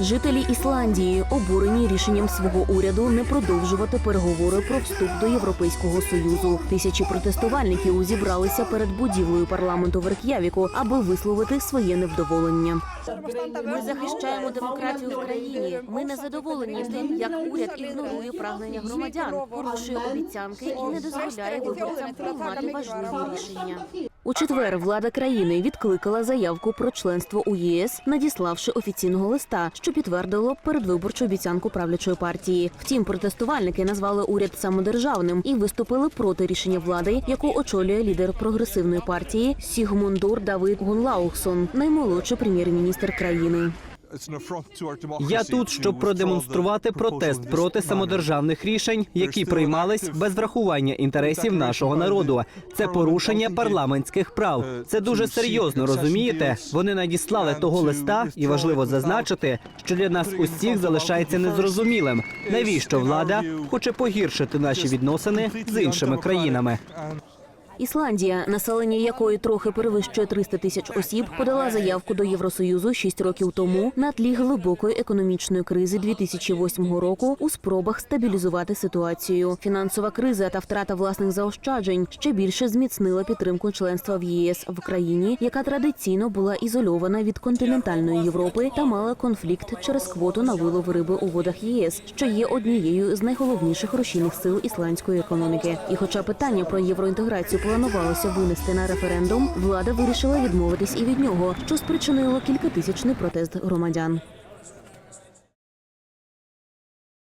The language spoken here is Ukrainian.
Жителі Ісландії обурені рішенням свого уряду не продовжувати переговори про вступ до Європейського союзу. Тисячі протестувальників зібралися перед будівлею парламенту в Рек'явіку, аби висловити своє невдоволення. Ми захищаємо демократію в країні. Ми не задоволені тим, як уряд ігнорує прагнення громадян, порушує обіцянки і не дозволяє виборцям приймати важливі рішення. У четвер влада країни відкликала заявку про членство у ЄС, надіславши офіційного листа, що підтвердило передвиборчу обіцянку правлячої партії. Втім, протестувальники назвали уряд самодержавним і виступили проти рішення влади, яку очолює лідер прогресивної партії Сігмундур Давид Гунлаухсон, наймолодший прем'єр-міністр країни. Я тут, щоб продемонструвати протест проти самодержавних рішень, які приймались без врахування інтересів нашого народу. Це порушення парламентських прав. Це дуже серйозно розумієте. Вони надіслали того листа, і важливо зазначити, що для нас усіх залишається незрозумілим, навіщо влада хоче погіршити наші відносини з іншими країнами. Ісландія, населення якої трохи перевищує 300 тисяч осіб, подала заявку до Євросоюзу 6 років тому на тлі глибокої економічної кризи 2008 року у спробах стабілізувати ситуацію. Фінансова криза та втрата власних заощаджень ще більше зміцнила підтримку членства в ЄС в країні, яка традиційно була ізольована від континентальної Європи та мала конфлікт через квоту на вилов риби у водах ЄС, що є однією з найголовніших рушійних сил ісландської економіки. І, хоча питання про євроінтеграцію планувалося винести на референдум, влада вирішила відмовитись і від нього, що спричинило кількатисячний протест громадян.